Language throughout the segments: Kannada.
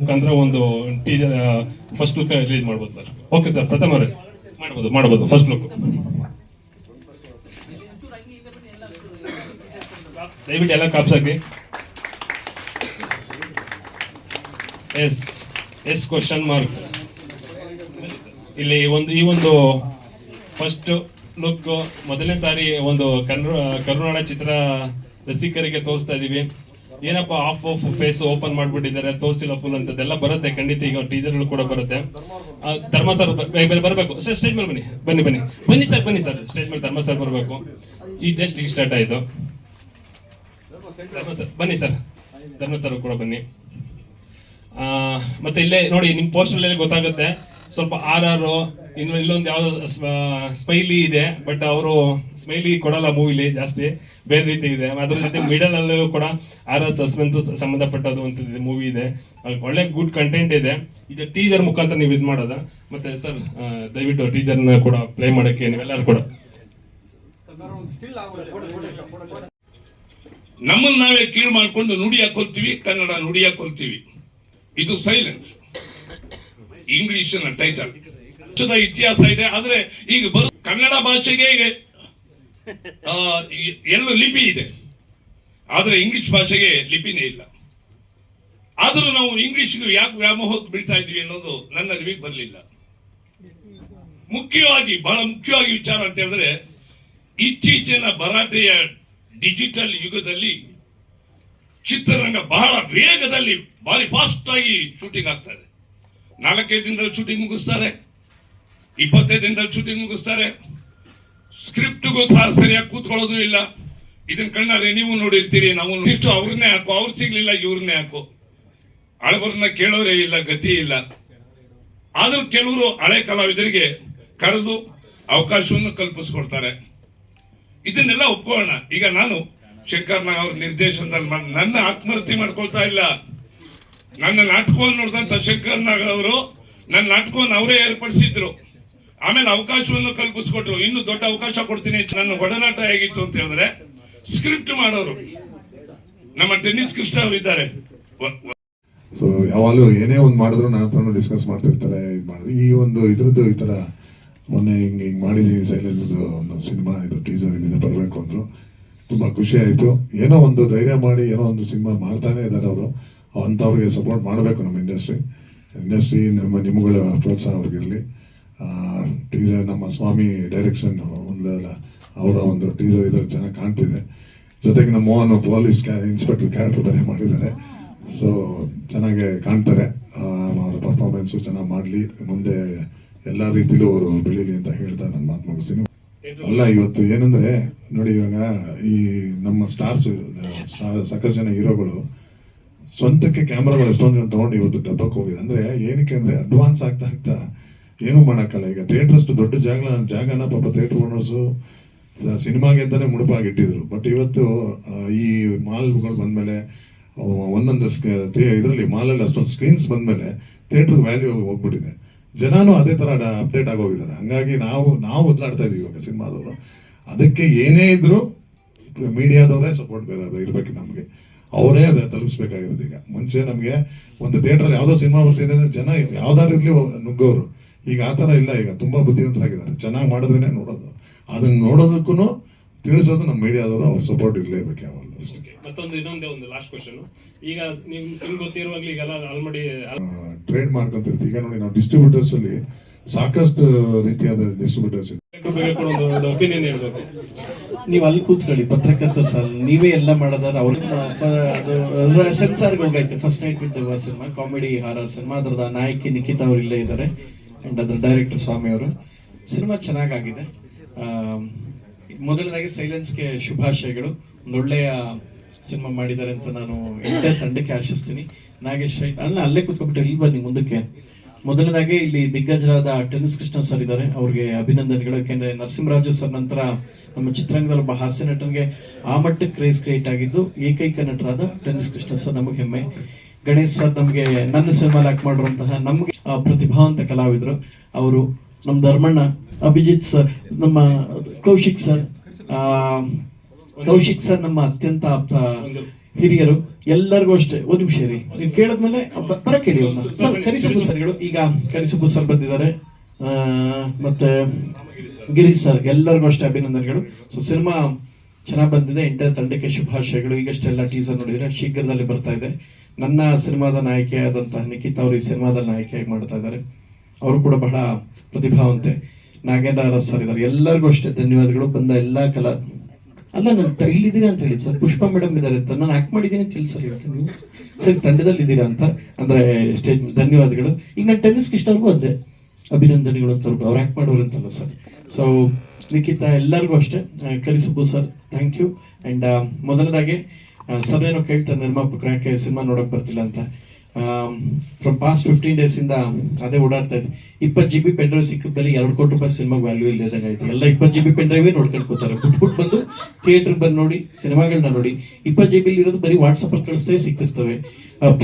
ಮುಖಾಂತರ ಒಂದು ಟೀಸರ್ ಫಸ್ಟ್ ಲುಕ್ ರಿಲೀಸ್ ಮಾಡ್ಬೋದು ಸರ್ ಓಕೆ ಸರ್ ಪ್ರಥಮ ಮಾಡ್ಬೋದು ಮಾಡ್ಬೋದು ಫಸ್ಟ್ ಲುಕ್ ದಯವಿಟ್ಟು ಎಲ್ಲ caps S S question mark ಇಲ್ಲಿ ಒಂದು, ಈ ಒಂದು ಫಸ್ಟ್ ಲುಕ್ ಮೊದಲನೇ ಸಾರಿ ಒಂದು ಕನ್ನಡ, ಕರುನಾಡ ಚಿತ್ರ ರಸಿಕರಿಗೆ ತೋರಿಸ್ತಾ ಇದೀವಿ. ಏನಪ್ಪ ಆಫ್ ಆಫ್ ಫೇಸ್ ಓಪನ್ ಮಾಡ್ಬಿಟ್ಟಿದ್ದಾರೆ, ತೋರಿಸಿಲ್ಲ ಫುಲ್ ಅಂತದೆಲ್ಲ ಬರುತ್ತೆ, ಖಂಡಿತ ಈಗ ಟೀಸರ್ ಕೂಡ ಬರುತ್ತೆ. ಧರ್ಮ ಸರ್ ಬರಬೇಕು. ಸರ್ ಸ್ಟೇಜ್ ಮೇಲೆ ಬನ್ನಿ ಬನ್ನಿ ಬನ್ನಿ. ಬನ್ನಿ ಸರ್ ಬನ್ನಿ ಸರ್ ಸ್ಟೇಜ್ ಮೇಲೆ ಧರ್ಮ ಸರ್ ಬರಬೇಕು. ಈ ಜಸ್ಟ್ ಈಗ ಸ್ಟಾರ್ಟ್ ಆಯ್ತು. ಧರ್ಮ ಸರ್ ಬನ್ನಿ ಸರ್ ಧರ್ಮ ಸರ್ ಕೂಡ ಬನ್ನಿ. ಮತ್ತೆ ಇಲ್ಲೇ ನೋಡಿ, ನಿಮ್ ಪೋಸ್ಟರ್ ಗೊತ್ತಾಗುತ್ತೆ. ಸ್ವಲ್ಪ ಆರ್ ಆರ್ ಇನ್ನು ಇಲ್ಲೊಂದು ಯಾವ್ದು ಸ್ಮೈಲಿ ಇದೆ ಬಟ್ ಅವರು ಸ್ಮೈಲಿ ಕೊಡಲ್ಲ ಮೂವಿಲಿ ಜಾಸ್ತಿ. ಬೇರೆ ರೀತಿ ಇದೆ. ಅದ್ರ ಜೊತೆ ಮಿಡಲ್ ಅಲ್ಲೂ ಕೂಡ ಆರ್ ಎಸ್ ಸಸ್ಪೆನ್ಸ್ ಸಂಬಂಧಪಟ್ಟದ್ದು ಅಂತ ಮೂವಿ ಇದೆ. ಅಲ್ಲಿ ಒಳ್ಳೆ ಗುಡ್ ಕಂಟೆಂಟ್ ಇದೆ. ಇದು ಟೀಸರ್ ಮುಖಾಂತರ ನೀವು ಇದು ಮಾಡೋದ? ಮತ್ತೆ ಸರ್ ದಯವಿಟ್ಟು ಟೀಸರ್ನ ಕೂಡ ಪ್ಲೇ ಮಾಡಕ್ಕೆ ನೀವೆಲ್ಲರೂ ಕೂಡ. ನಮ್ಮನ್ನ ನಾವೇ ಕೀಳು ಮಾಡ್ಕೊಂಡು ನುಡಿ ಹಾಕೊಳ್ತೀವಿ, ಕನ್ನಡ ನುಡಿ ಹಾಕೊಳ್ತೀವಿ. ಇದು ಸೈಲೆಂಟ್ ಇಂಗ್ಲಿಷಿನ ಟೈಟಲ್ ವರ್ಷದ ಇತಿಹಾಸ ಇದೆ. ಆದ್ರೆ ಈಗ ಬರು ಕನ್ನಡ ಭಾಷೆಗೆ ಎರಡು ಲಿಪಿ ಇದೆ. ಆದ್ರೆ ಇಂಗ್ಲಿಷ್ ಭಾಷೆಗೆ ಲಿಪಿನೇ ಇಲ್ಲ. ಆದರೂ ನಾವು ಇಂಗ್ಲಿಷ್ಗೆ ಯಾಕೆ ವ್ಯಾಮೋಹಕ್ಕೆ ಬೀಳ್ತಾ ಇದ್ವಿ ಅನ್ನೋದು ನನ್ನ ಅರಿವಿಗೆ ಬರಲಿಲ್ಲ. ಮುಖ್ಯವಾಗಿ, ಬಹಳ ಮುಖ್ಯವಾಗಿ ವಿಚಾರ ಅಂತ ಹೇಳಿದ್ರೆ, ಇತ್ತೀಚಿನ ಭರಾಟೆಯ ಡಿಜಿಟಲ್ ಯುಗದಲ್ಲಿ ಚಿತ್ರರಂಗ ಬಹಳ ವೇಗದಲ್ಲಿ ಭಾರಿ ಫಾಸ್ಟ್ ಆಗಿ ಶೂಟಿಂಗ್ ಆಗ್ತಾ ಇದೆ. ನಾಲ್ಕೈದು ದಿನದಲ್ಲಿ ಶೂಟಿಂಗ್ ಮುಗಿಸ್ತಾರೆ. ಇಪ್ಪತ್ತೈದು ದಿನದಲ್ಲಿ ಶೂಟಿಂಗ್ ಮುಗಿಸ್ತಾರೆ. ಸ್ಕ್ರಿಪ್ಟ್ಗೂ ಸಹ ಸರಿಯಾಗಿ ಕೂತ್ಕೊಳ್ಳೋದು ಇಲ್ಲ. ಇದನ್ನ ಕಣ್ಣಾರೆ ನೀವು ನೋಡಿರ್ತೀರಿ, ನಾವು ಇಷ್ಟು ಅವ್ರನ್ನೇ ಹಾಕೋ, ಅವ್ರು ಸಿಗ್ಲಿಲ್ಲ, ಇವ್ರನ್ನೇ ಹಾಕೋ. ಹಳಬರನ್ನ ಕೇಳೋರೇ ಇಲ್ಲ, ಗತಿ ಇಲ್ಲ. ಆದರೂ ಕೆಲವರು ಹಳೆ ಕಲಾವಿದರಿಗೆ ಕರೆದು ಅವಕಾಶವನ್ನು ಕಲ್ಪಿಸ್ಕೊಡ್ತಾರೆ. ಇದನ್ನೆಲ್ಲ ಒಪ್ಕೊಳ್ಳೋಣ. ಈಗ ನಾನು ಶಂಕರ್ ನಾಗ್ ಅವ್ರ ನಿರ್ದೇಶನದಲ್ಲಿ ನನ್ನ ಆತ್ಮಹತ್ಯೆ ಮಾಡ್ಕೊಳ್ತಾ ಇಲ್ಲ. ನನ್ನ ನಾಟಕವನ್ನು ನೋಡಿದಂತ ಶಂಕರ್ ನಾಗ್ ಅವರು ನನ್ನ ನಾಟಕವನ್ನು ಅವರೇ ಏರ್ಪಡಿಸಿದ್ರು. ಆಮೇಲೆ ಅವಕಾಶವನ್ನು ಕಲ್ಪಿಸ್ಕೊಟ್ರು. ಇನ್ನು ದೊಡ್ಡ ಅವಕಾಶ ಕೊಡ್ತೀನಿ ನನ್ನ ಒಡನಾಟ ಹೇಗಿತ್ತು ಅಂತ ಹೇಳಿದ್ರೆ ಸ್ಕ್ರಿಪ್ಟ್ ಮಾಡೋರು. ನಮ್ಮ ಟೆನ್ನಿಸ್ ಕೃಷ್ಣ ಅವರು ಇದ್ದಾರೆ ಸೊ ಯಾವಾಗಲೂ ಏನೇ ಒಂದು ಮಾಡಿದ್ರು ನನ್ನ ಹತ್ರನೂ ಡಿಸ್ಕಸ್ ಮಾಡ್ತಿರ್ತಾರೆ, ಇದು ಮಾಡಿದ್ರು ಈ ಒಂದು ಇದ್ರದ್ದು ಈ ಥರ ಮೊನ್ನೆ ಹಿಂಗೆ ಹಿಂಗೆ ಮಾಡಿದ್ದೀನಿ ಸೈಲೆನ್ಸ್ ಒಂದು ಸಿನಿಮಾ, ಇದು ಟೀಸರ್ ಇದನ್ನ ಬರಬೇಕು ಅಂದರು. ತುಂಬ ಖುಷಿ ಆಯಿತು. ಏನೋ ಒಂದು ಧೈರ್ಯ ಮಾಡಿ, ಏನೋ ಒಂದು ಸಿನಿಮಾ ಮಾಡ್ತಾನೆ ಇದ್ದಾರೆ ಅವರು. ಅಂಥವ್ರಿಗೆ ಸಪೋರ್ಟ್ ಮಾಡಬೇಕು ನಮ್ಮ ಇಂಡಸ್ಟ್ರಿ ಇಂಡಸ್ಟ್ರಿ ನಮ್ಮ ನಿಮ್ಮಗಳ ಪ್ರೋತ್ಸಾಹ ಅವ್ರಿಗಿರಲಿ. ಟೀಸರ್ ನಮ್ಮ ಸ್ವಾಮಿ ಡೈರೆಕ್ಷನ್ ಒಂದು ಅವರ ಒಂದು ಟೀಸರ್ ಇದರಲ್ಲಿ ಚೆನ್ನಾಗಿ ಕಾಣ್ತಿದೆ. ಜೊತೆಗೆ ನಮ್ಮ ಮೋಹನ್ ಪೊಲೀಸ್ ಇನ್ಸ್ಪೆಕ್ಟರ್ ಕ್ಯಾರೆಕ್ಟರ್ ಬೇರೆ ಮಾಡಿದ್ದಾರೆ. ಸೊ ಚೆನ್ನಾಗಿ ಕಾಣ್ತಾರೆ. ಅವರ ಪರ್ಫಾರ್ಮೆನ್ಸು ಚೆನ್ನಾಗಿ ಮಾಡಲಿ. ಮುಂದೆ ಎಲ್ಲ ರೀತಿಲೂ ಅವರು ಬೆಳೀಲಿ ಅಂತ ಹೇಳ್ತಾ ನನ್ನ ಮಾತು ಮುಗಿಸ್ತೀನಿ. ಅಲ್ಲ, ಇವತ್ತು ಏನಂದ್ರೆ, ನೋಡಿ ಇವಾಗ ಈ ನಮ್ಮ ಸ್ಟಾರ್ಸ್ ಸ್ಟಾರ್ ಸಾಕಷ್ಟು ಜನ ಹೀರೋಗಳು ಸ್ವಂತಕ್ಕೆ ಕ್ಯಾಮ್ರಾಗಳು ಎಷ್ಟೊಂದು ಜನ ತಗೊಂಡು ಇವತ್ತು ಡಬ್ಬಕ್ಕೆ ಹೋಗಿದೆ ಅಂದ್ರೆ ಏನಕ್ಕೆ ಅಂದ್ರೆ ಅಡ್ವಾನ್ಸ್ ಆಗ್ತಾ ಆಗ್ತಾ ಏನೂ ಮಾಡೋಕ್ಕಲ್ಲ? ಈಗ ಥಿಯೇಟರ್ ಅಷ್ಟು ದೊಡ್ಡ ಜಾಗ, ಜಾಗನ ಪಾಪ ಥಿಯೇಟರ್ ಓನರ್ಸು ಸಿನಿಮಾಗೆ ಅಂತಾನೆ ಮುಡುಪಾಗಿಟ್ಟಿದ್ರು. ಬಟ್ ಇವತ್ತು ಈ ಮಾಲ್ಗಳು ಬಂದ್ಮೇಲೆ ಒಂದೊಂದು ಸ್ಕ್ರೀ ಇದರಲ್ಲಿ ಮಾಲಲ್ಲಿ ಅಷ್ಟೊಂದು ಸ್ಕ್ರೀನ್ಸ್ ಬಂದ್ಮೇಲೆ ಥಿಯೇಟರ್ ವ್ಯಾಲ್ಯೂ ಹೋಗ್ಬಿಟ್ಟಿದೆ. ಜನನೂ ಅದೇ ತರ ಅಪ್ಡೇಟ್ ಆಗೋಗಿದ್ದಾರೆ ಹಂಗಾಗಿ ನಾವು ನಾವು ಒದ್ದಾಡ್ತಾ ಇದೀವಿ ಇವಾಗ ಸಿನಿಮಾದವರು. ಅದಕ್ಕೆ ಏನೇ ಇದ್ರು ಮೀಡಿಯಾದವರೇ ಸಪೋರ್ಟ್ ಬೇರೆ ಇರ್ಬೇಕು ನಮಗೆ. ಅವರೇ ಅದ ತಲುಪಿಸ್ಬೇಕಾಗಿರೋದು ಈಗ. ಮುಂಚೆ ನಮಗೆ ಒಂದು ಥಿಯೇಟರ್ ಯಾವುದೋ ಸಿನಿಮಾ ಬರ್ತಿದೆ ಅಂದ್ರೆ ಜನ ಯಾವ್ದಾರು ಇರ್ಲಿ ನುಗ್ಗೋರು ಈಗ ಆ ಥರ ಇಲ್ಲ ಈಗ ತುಂಬಾ ಬುದ್ಧಿವಂತರಾಗಿದ್ದಾರೆ. ಚೆನ್ನಾಗಿ ಮಾಡಿದ್ರೇನೆ ನೋಡೋದು. ಅದನ್ನ ನೋಡೋದಕ್ಕೂ ತಿಳಿಸೋದು ನಮ್ಮ ಮೀಡಿಯಾದವರು ಅವ್ರ ಸಪೋರ್ಟ್ ಇರಲೇಬೇಕು ಯಾವಾಗಲೂ ಅಷ್ಟೇ. ಮತ್ತೊಂದು ಇನ್ನೊಂದೇ ಒಂದು ಲಾಸ್ಟ್ ಕ್ವಶನ್ ಈಗ ನಿಮ್ ನಿಮ್ಗೆ ಗೊತ್ತಿರುವಾಗ್ಲೂ ಈಗೆಲ್ಲ ಆಲ್ಮಡಿ ಟ್ರೇಡ್ ಮಾರ್ಕ್ ಅಂತ ಇರ್ತೀವಿ. ಈಗ ನೋಡಿ ನಾವು ಡಿಸ್ಟ್ರಿಬ್ಯೂಟರ್ಸ್ ಅಲ್ಲಿ ಸಾಕಷ್ಟು ರೀತಿಯಾದ ಡಿಸ್ಟ್ರಿಬ್ಯೂಟರ್ಸ್ ಒಂದು ಒಪಿನಿಯನ್ ಹೇಳ್ಬೇಕು. ನೀವು ಅಲ್ಲಿ ಕೂತ್ಕೊಳ್ಳಿ ಪತ್ರಕರ್ತ ಸರ್ ನೀವೇ ಎಲ್ಲ ಮಾಡೋದಾರ ಅವ್ರ ಅದು ಸೆನ್ಸಾರ್ಗೆ ಹೋಗೈತೆ first night with Deva cinema comedy horror cinema. ಅದರದ ನಾಯಕಿ ನಿಖಿತಾ ಅವ್ರು ಇಲ್ಲೇ ಇದ್ದಾರೆ. ಅಂಡ್ ಅದರ ಡೈರೆಕ್ಟರ್ ಸ್ವಾಮಿ ಅವರು. ಸಿನಿಮಾ ಚೆನ್ನಾಗಾಗಿದೆ. ಮೊದಲನೇದಾಗಿ ಸೈಲೆನ್ಸ್ಗೆ ಶುಭಾಶಯಗಳು. ಒಂದೊಳ್ಳೆಯ ಸಿನಿಮಾ ಮಾಡಿದ್ದಾರೆ ಅಂತ ನಾನು ಎಂಟೇ ತಂಡಕ್ಕೆ ಆಶಿಸ್ತೀನಿ. ನಾಗೇಶ್ ರೈ ಅಲ್ಲ, ಅಲ್ಲೇ ಕೂತ್ಕೊಂಡ್ಬಿಟ್ಟು ಇಲ್ಲಿ ಬನ್ನಿ ಮುಂದಕ್ಕೆ. ಮೊದಲನೇದಾಗಿ ಇಲ್ಲಿ ದಿಗ್ಗಜರಾದ ಟೆನ್ನಿಸ್ ಕೃಷ್ಣ ಸರ್ ಇದ್ದಾರೆ. ಅವ್ರಿಗೆ ಅಭಿನಂದನೆಗಳು. ಯಾಕೆಂದ್ರೆ ನರಸಿಂಹರಾಜು ಸರ್ ನಂತರ ನಮ್ಮ ಚಿತ್ರರಂಗದಲ್ಲಿ ಒಬ್ಬ ಹಾಸ್ಯ ನಟನಿಗೆ ಆ ಮಟ್ಟಕ್ಕೆ ಕ್ರೇಜ್ ಕ್ರಿಯೇಟ್ ಆಗಿದ್ದು ಏಕೈಕ ನಟರಾದ ಟೆನ್ನಿಸ್ ಕೃಷ್ಣ ಸರ್ ನಮಗೆ ಹೆಮ್ಮೆ. ಗಣೇಶ್ ಸರ್ ನಮಗೆ ನನ್ನ ಸಿನಿಮಾಲ್ ಆಕ್ಟ್ ಮಾಡಿರುವಂತಹ ನಮಗೆ ಪ್ರತಿಭಾವಂತ ಕಲಾವಿದರು. ಅವರು ನಮ್ಮ ಧರ್ಮಣ್ಣ, ಅಭಿಜಿತ್ ಸರ್, ನಮ್ಮ ಕೌಶಿಕ್ ಸರ್ ಕೌಶಿಕ್ ಸರ್ ನಮ್ಮ ಅತ್ಯಂತ ಹಿರಿಯರು. ಎಲ್ಲರಿಗೂ ಅಷ್ಟೇ, ಒಂದು ನಿಮಿಷ ರೀ ನೀವು ಕೇಳಿದ್ಮೇಲೆ ಬರ ಕೇಳಿ ಸರ್, ಕರಿಸುಬ್ಬು ಸರ್ಗಳು ಈಗ ಕರಿಸುಬ್ಬು ಸರ್ ಬಂದಿದ್ದಾರೆ. ಮತ್ತೆ ಗಿರೀಶ್ ಸರ್, ಎಲ್ಲರಿಗೂ ಅಷ್ಟೇ ಅಭಿನಂದನೆಗಳು. ಸೊ ಸಿನಿಮಾ ಚೆನ್ನಾಗಿ ಬಂದಿದೆ. ಎಂಟರ್ ತಂಡಕ್ಕೆ ಶುಭಾಶಯಗಳು. ಈಗಷ್ಟೆಲ್ಲ ಟೀಸರ್ ನೋಡಿದ್ರೆ ಶೀಘ್ರದಲ್ಲಿ ಬರ್ತಾ ಇದೆ. ನನ್ನ ಸಿನಿಮಾದ ನಾಯಕಿಯಾದಂತಹ ನಿಖಿತ್ ಅವರು ಈ ಸಿನಿಮಾದಲ್ಲಿ ನಾಯಕಿಯಾಗಿ ಮಾಡ್ತಾ ಇದ್ದಾರೆ. ಅವರು ಕೂಡ ಬಹಳ ಪ್ರತಿಭಾವಂತೆ. ನಾಗೇಂದ್ರ ಅರಸ್ ಸರ್ ಇದ್ದಾರೆ. ಎಲ್ಲರಿಗೂ ಅಷ್ಟೇ ಧನ್ಯವಾದಗಳು. ಬಂದ ಎಲ್ಲಾ ಕಲಾ ಅಲ್ಲ, ನಾನು ಇಲ್ಲಿದ್ದೀರಾ ಅಂತ ಹೇಳಿ ಸರ್. ಪುಷ್ಪ ಮೇಡಮ್ ಇದ್ದಾರೆ ಅಂತ. ನಾನು ಆಕ್ಟ್ ಮಾಡಿದ್ದೀನಿ ಅಂತ ಹೇಳಿ ಸರ್ ಇವತ್ತು ನೀವು. ಸರ್, ತಂಡದಲ್ಲಿ ಅಂತ. ಅಂದ್ರೆ ಸ್ಟೇಜ್ ಧನ್ಯವಾದಗಳು. ಈಗ ನಾನು ಟೆನ್ನಿಸ್ ಇಷ್ಟವರೆಗೂ ಅದೇ. ಅಭಿನಂದನೆಗಳು ಅಂತ ಅವ್ರು ಅವ್ರು ಆಕ್ಟ್ ಮಾಡೋರು ಅಂತಲ್ಲ ಸರ್. ಸೊ ನಿಖಿತ ಎಲ್ಲರಿಗೂ ಅಷ್ಟೇ. ಕರಿಸಬಹುದು ಸರ್ ಥ್ಯಾಂಕ್ ಯು ಆ್ಯಂಡ್ ಮೊದಲದಾಗಿ ಸರ್ ಏನೋ ಕೇಳ್ತಾರೆ ನಿರ್ಮಾಪಕರು ಸಿನಿಮಾ ನೋಡಕ್ ಬರ್ತಿಲ್ಲ ಅಂತ? ಫ್ರಮ್ ಪಾಸ್ಟ್ ಫಿಫ್ಟೀನ್ ಡೇಸ್ ಇಂದ ಅದೇ ಓಡಾಡ್ತಾ ಇದೆ ಇಪ್ಪತ್ತು ಜಿ ಬಿ ಪೆನ್ ಡ್ರೈವ್ ಸಿಕ್ಕ ಬೆಲೆ ಎರಡು ಕೋಟಿ ರೂಪಾಯಿ ಸಿನಿಮಾ ವ್ಯಾಲ್ಯೂ ಇಲ್ಲದಂಗೆ ಆಯ್ತು. ಎಲ್ಲ ಇಪ್ಪತ್ತು ಜಿ ಬಿ ಪೆನ್ ಡ್ರೈವೇ ನೋಡ್ಕೊಂಡ್ಕೋತಾರೆ. ಬಿಟ್ಟು ಬಿಟ್ಟು ಬಂದು ಥಿಯೇಟರ್ ಬಂದು ನೋಡಿ ಸಿನಿಮಾಗಳನ್ನ ನೋಡಿ. ಇಪ್ಪತ್ತು ಜಿ ಬಿಲಿ ಇರೋದು ಬರೀ ವಾಟ್ಸಪ್ ಅಲ್ಲಿ ಕಳಿಸ್ತೇ ಸಿಗ್ತಿರ್ತವೆ.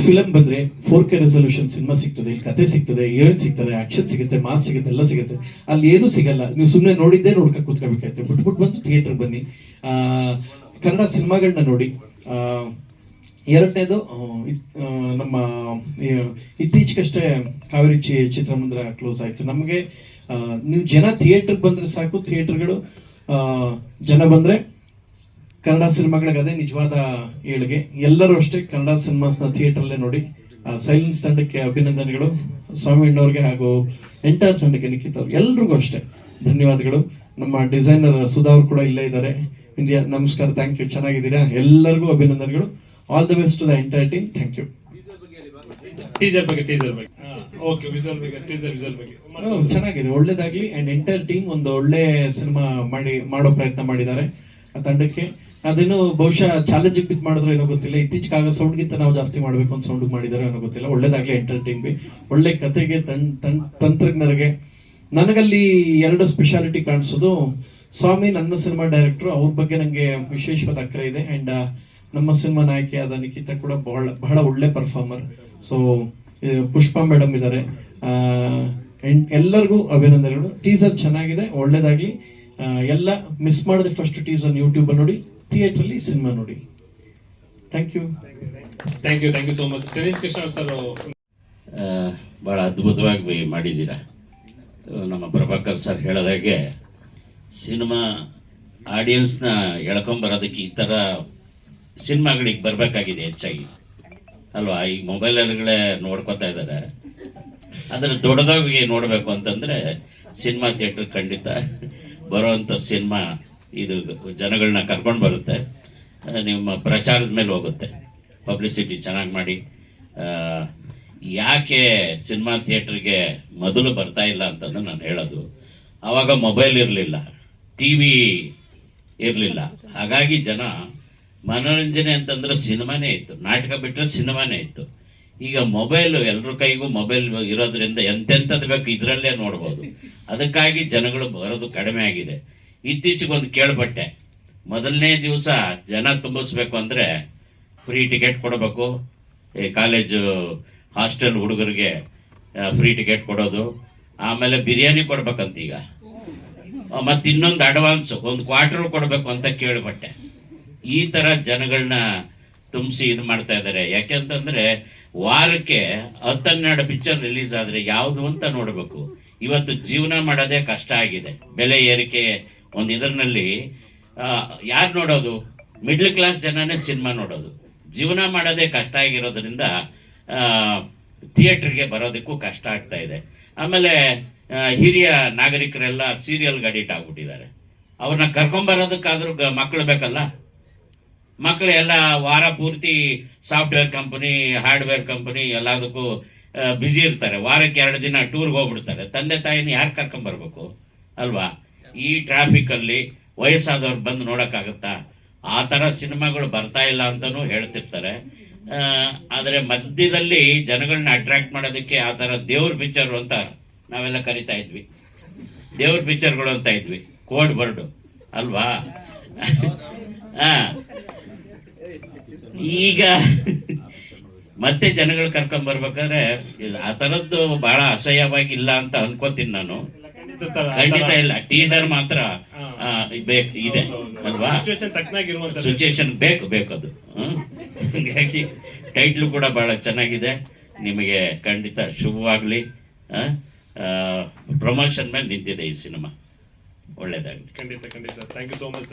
ಫಿಲಮ್ ಬಂದ್ರೆ ಫೋರ್ ಕೆ ರೆಸಲ್ಯೂಷನ್ ಸಿನಿಮಾ ಸಿಗ್ತದೆ, ಕತೆ ಸಿಗ್ತದೆ ಹೀರೋಯಿನ್ ಸಿಗ್ತಾರೆ ಆಕ್ಷನ್ ಸಿಗುತ್ತೆ ಮಾಸ್ ಸಿಗುತ್ತೆ, ಎಲ್ಲ ಸಿಗುತ್ತೆ. ಅಲ್ಲಿ ಏನೂ ಸಿಗಲ್ಲ. ನೀವು ಸುಮ್ಮನೆ ನೋಡಿದ್ದೇ ನೋಡ್ಕೊಂಡು ಕೂತ್ಕೋಬೇಕಾಯ್ತು. ಬುಟ್ ಬಿಟ್ಟು ಬಂದು ಥಿಯೇಟರ್ ಬನ್ನಿ. ಕನ್ನಡ ಸಿನಿಮಾಗಳನ್ನ ನೋಡಿ. ಎರಡನೇದು ನಮ್ಮ ಇತ್ತೀಚೆಗಷ್ಟೇ ಕಾವೇರಿ ಚಿ- ಚಿತ್ರಮಂದಿರ ಕ್ಲೋಸ್ ಆಯ್ತು. ನಮಗೆ ನೀವು ಜನ ಥಿಯೇಟರ್ ಬಂದ್ರೆ ಸಾಕು ಥಿಯೇಟರ್ಗಳು ಜನ ಬಂದ್ರೆ ಕನ್ನಡ ಸಿನಿಮಾಗಳಿಗೆ ಅದೇ ನಿಜವಾದ ಏಳಿಗೆ. ಎಲ್ಲರೂ ಅಷ್ಟೇ ಕನ್ನಡ ಸಿನಿಮಾಸ್ನ ಥಿಯೇಟ್ರಲ್ಲೇ ನೋಡಿ ಸೈಲೆನ್ಸ್ ತಂಡಕ್ಕೆ ಅಭಿನಂದನೆಗಳು. ಸ್ವಾಮಿ ಅಣ್ಣವ್ರಿಗೆ ಹಾಗೂ ಎಂಟರ್ ತಂಡಕ್ಕೆ ನಿಖಿತ್ ಅವ್ರಿಗೆ ಎಲ್ರಿಗೂ ಅಷ್ಟೇ ಧನ್ಯವಾದಗಳು. ನಮ್ಮ ಡಿಸೈನರ್ ಸುಧಾ ಅವರು ಕೂಡ ಇಲ್ಲೇ ಇದ್ದಾರೆ. ಇಂಡಿಯಾ ನಮಸ್ಕಾರ ಥ್ಯಾಂಕ್ ಯು ಚೆನ್ನಾಗಿದ್ದೀರಾ? ಎಲ್ಲರಿಗೂ ಅಭಿನಂದನೆಗಳು. All the best to the entire team thank you teaser ಬಗ್ಗೆ ಟೀಸರ್ ಬಗ್ಗೆ. ಓಕೆ ವಿಸಲ್ ಬಗ್ಗೆ ಟೀಸರ್ ವಿಸಲ್ ಬಗ್ಗೆ. ಚೆನ್ನಾಗಿದೆ. ಒಳ್ಳೇದಾಗ್ಲಿ. ಅಂಡ್ ಎಂಟೈರ್ ಟೀಮ್ ಒಂದು ಒಳ್ಳೆ ಸಿನಿಮಾ ಮಾಡಿ ಮಾಡೋ ಪ್ರಯತ್ನ ಮಾಡಿದ್ದಾರೆ. ಆ ತಂಡಕ್ಕೆ. ಅದೇನು ಬಹುಶಃ ಚಾಲೆಂಜ್ ಬಿತ್ ಮಾಡಿದ್ರು ಏನೋ ಗೊತ್ತಿಲ್ಲ. ಇತ್ತೀಚೆಗೆ ಆಗ ಸೌಂಡ್ ಗಿಂತ ನಾವು ಜಾಸ್ತಿ ಮಾಡ್ಬೇಕು ಅಂತ ಸೌಂಡ್ ಮಾಡಿದಾರೆ ಏನೋ ಗೊತ್ತಿಲ್ಲ. ಒಳ್ಳೇದಾಗ್ಲಿ ಎಂಟರ್ ಟೀಮ್ಗೆ ಒಳ್ಳೆ ಕತೆಗೆ ತನ್ ತಂತ್ರಜ್ಞರಿಗೆ. ನನಗಲ್ಲಿ ಎರಡು ಸ್ಪೆಷಾಲಿಟಿ ಕಾಣಿಸೋದು. ಸ್ವಾಮಿ ನನ್ನ ಸಿನಿಮಾ ಡೈರೆಕ್ಟರ್ ಅವ್ರ ಬಗ್ಗೆ ನಂಗೆ ವಿಶೇಷವಾದ ಅಕ್ರೆ ಇದೆ. ಅಂಡ್ ನಮ್ಮ ಸಿನಿಮಾ ನಾಯಕಿಯಾದ ನಿಖಿತ ಕೂಡ ಬಹಳ ಬಹಳ ಒಳ್ಳೆ ಪರ್ಫಾರ್ಮರ್ ಸೊ ಪುಷ್ಪಾ ಮೇಡಮ್ ಇದ್ದಾರೆ ಎಲ್ಲರಿಗೂ ಅಭಿನಂದನೆಗಳು. ಟೀಸರ್ ಚೆನ್ನಾಗಿದೆ ಒಳ್ಳೇದಾಗ್ಲಿ. ಎಲ್ಲ ಮಿಸ್ ಮಾಡದೆ ಫಸ್ಟ್ ಟೀಸರ್ ಯೂಟ್ಯೂಬ್ ನೋಡಿ ಥಿಯೇಟರ್ ಅಲ್ಲಿ ಸಿನಿಮಾ ನೋಡಿ. Thank you thank you thank you so much Ganesh Krishna sir ಭಾಳ ಅದ್ಭುತವಾಗಿ ಬಿ- ಮಾಡಿದ್ದೀರಾ. ನಮ್ಮ ಪ್ರಭಾಕರ್ ಸರ್ ಹೇಳಿದಾಗೆ ಸಿನಿಮಾ ಆಡಿಯನ್ಸ್ನ ಎಳ್ಕೊಂಬರೋದಕ್ಕೆ ಈ ಥರ ಸಿನಿಮಾಗಳಿಗೆ ಬರಬೇಕಾಗಿದೆ ಹೆಚ್ಚಾಗಿ. ಅಲ್ವಾ? ಈ ಮೊಬೈಲಲ್ಲಿಗಳೇ ನೋಡ್ಕೊತಾ ಇದ್ದಾರೆ. ಆದರೆ ದೊಡ್ಡದಾಗಿ ನೋಡಬೇಕು ಅಂತಂದರೆ ಸಿನಿಮಾ ಥಿಯೇಟ್ರ್ ಖಂಡಿತ ಬರೋವಂಥ ಸಿನಿಮಾ ಇದು ಜನಗಳನ್ನ ಕರ್ಕೊಂಡು ಬರುತ್ತೆ. ನಿಮ್ಮ ಪ್ರಚಾರದ ಮೇಲೆ ಹೋಗುತ್ತೆ. ಪಬ್ಲಿಸಿಟಿ ಚೆನ್ನಾಗಿ ಮಾಡಿ. ಯಾಕೆ ಸಿನಿಮಾ ಥಿಯೇಟ್ರಿಗೆ ಮೊದಲು ಬರ್ತಾ ಇಲ್ಲ ಅಂತಂದು ನಾನು ಹೇಳೋದು ಆವಾಗ ಮೊಬೈಲ್ ಇರಲಿಲ್ಲ. ಟಿ ವಿ ಇರಲಿಲ್ಲ. ಹಾಗಾಗಿ ಜನ ಮನೋರಂಜನೆ ಅಂತಂದ್ರೆ ಸಿನಿಮಾನೇ ಇತ್ತು. ನಾಟಕ ಬಿಟ್ಟರೆ ಸಿನಿಮಾನೇ ಇತ್ತು. ಈಗ ಮೊಬೈಲ್ ಎಲ್ಲರ ಕೈಗೂ ಮೊಬೈಲ್ ಇರೋದ್ರಿಂದ ಎಂತೆಂಥದ್ದು ಬೇಕು ಇದರಲ್ಲೇ ನೋಡ್ಬೋದು. ಅದಕ್ಕಾಗಿ ಜನಗಳು ಬರೋದು ಕಡಿಮೆ ಆಗಿದೆ. ಇತ್ತೀಚೆಗೆ ಒಂದು ಕೇಳ್ಪಟ್ಟೆ. ಮೊದಲನೇ ದಿವಸ ಜನ ತುಂಬಿಸ್ಬೇಕು ಅಂದರೆ ಫ್ರೀ ಟಿಕೆಟ್ ಕೊಡಬೇಕು. ಈ ಕಾಲೇಜು ಹಾಸ್ಟೆಲ್ ಹುಡುಗರಿಗೆ ಫ್ರೀ ಟಿಕೆಟ್ ಕೊಡೋದು. ಆಮೇಲೆ ಬಿರಿಯಾನಿ ಕೊಡ್ಬೇಕಂತ ಈಗ ಮತ್ತು ಇನ್ನೊಂದು ಅಡ್ವಾನ್ಸ್ ಒಂದು ಕ್ವಾರ್ಟರ್ ಕೊಡಬೇಕು ಅಂತ ಕೇಳ್ಪಟ್ಟೆ. ಈ ತರ ಜನಗಳನ್ನ ತುಂಬಿಸಿ ಇದು ಮಾಡ್ತಾ ಇದ್ದಾರೆ ಯಾಕೆಂತಂದ್ರೆ ವಾರಕ್ಕೆ ಹತ್ತನ್ನೆರಡು ಪಿಕ್ಚರ್ ರಿಲೀಸ್ ಆದ್ರೆ ಯಾವುದು ಅಂತ ನೋಡಬೇಕು. ಇವತ್ತು ಜೀವನ ಮಾಡೋದೇ ಕಷ್ಟ ಆಗಿದೆ. ಬೆಲೆ ಏರಿಕೆ, ಒಂದು ಇದರಲ್ಲಿ ಯಾರು ನೋಡೋದು? ಮಿಡ್ಲ್ ಕ್ಲಾಸ್ ಜನನೇ ಸಿನಿಮಾ ನೋಡೋದು. ಜೀವನ ಮಾಡೋದೇ ಕಷ್ಟ ಆಗಿರೋದ್ರಿಂದ ಥಿಯೇಟ್ರಿಗೆ ಬರೋದಕ್ಕೂ ಕಷ್ಟ ಆಗ್ತಾ ಇದೆ. ಆಮೇಲೆ ಹಿರಿಯ ನಾಗರಿಕರೆಲ್ಲ ಸೀರಿಯಲ್ಗೆ ಅಡಿಟ್ ಆಗ್ಬಿಟ್ಟಿದ್ದಾರೆ. ಅವ್ರನ್ನ ಕರ್ಕೊಂಬರೋದಕ್ಕಾದ್ರೂ ಗ- ಮಕ್ಕಳು ಬೇಕಲ್ಲ? ಮಕ್ಕಳು ಎಲ್ಲ ವಾರ ಪೂರ್ತಿ ಸಾಫ್ಟ್ವೇರ್ ಕಂಪನಿ ಹಾರ್ಡ್ವೇರ್ ಕಂಪನಿ ಎಲ್ಲದಕ್ಕೂ ಬ್ಯುಸಿ ಇರ್ತಾರೆ. ವಾರಕ್ಕೆ ಎರಡು ದಿನ ಟೂರ್ಗೆ ಹೋಗ್ಬಿಡ್ತಾರೆ. ತಂದೆ ತಾಯಿನ ಯಾರು ಕರ್ಕೊಂಬರ್ಬೇಕು ಅಲ್ವಾ? ಈ ಟ್ರಾಫಿಕಲ್ಲಿ ವಯಸ್ಸಾದವ್ರು ಬಂದು ನೋಡೋಕ್ಕಾಗತ್ತಾ? ಆ ಥರ ಸಿನಿಮಾಗಳು ಬರ್ತಾ ಇಲ್ಲ ಅಂತಲೂ ಹೇಳ್ತಿರ್ತಾರೆ. ಆದರೆ ಮಧ್ಯದಲ್ಲಿ ಜನಗಳನ್ನ ಅಟ್ರಾಕ್ಟ್ ಮಾಡೋದಕ್ಕೆ ಆ ಥರ ದೇವ್ರ ಪಿಕ್ಚರು ಅಂತ ನಾವೆಲ್ಲ ಕರಿತಾ ಇದ್ವಿ. ದೇವ್ರ ಪಿಕ್ಚರ್ಗಳು ಅಂತ ಇದ್ವಿ. ಕೋಡ್ ಬರ್ಡು. ಅಲ್ವಾ? ಈಗ ಮತ್ತೆ ಜನಗಳು ಕರ್ಕೊಂಡ್ ಬರ್ಬೇಕಾದ್ರೆ ಆ ಥರದ್ದು ಬಹಳ ಅಸಹ್ಯವಾಗಿ ಇಲ್ಲ ಅಂತ ಅನ್ಕೋತೀನಿ ನಾನು. ಖಂಡಿತ ಇಲ್ಲ. ಟೀಸರ್ ಮಾತ್ರ ಇದೆ. ಅಲ್ವಾ? ಸಿಚುವೇಶನ್ ಬೇಕು ಬೇಕು ಅದು. ಹೀಗಾಗಿ ಟೈಟ್ಲು ಕೂಡ ಬಹಳ ಚೆನ್ನಾಗಿದೆ. ನಿಮಗೆ ಖಂಡಿತ ಶುಭವಾಗಲಿ. ಪ್ರಮೋಷನ್ ಮೇಲೆ ನಿಂತಿದೆ ಈ ಸಿನಿಮಾ. ಒಳ್ಳೆಯದಾಗಲಿ ಖಂಡಿತ ಖಂಡಿತ. Thank you so much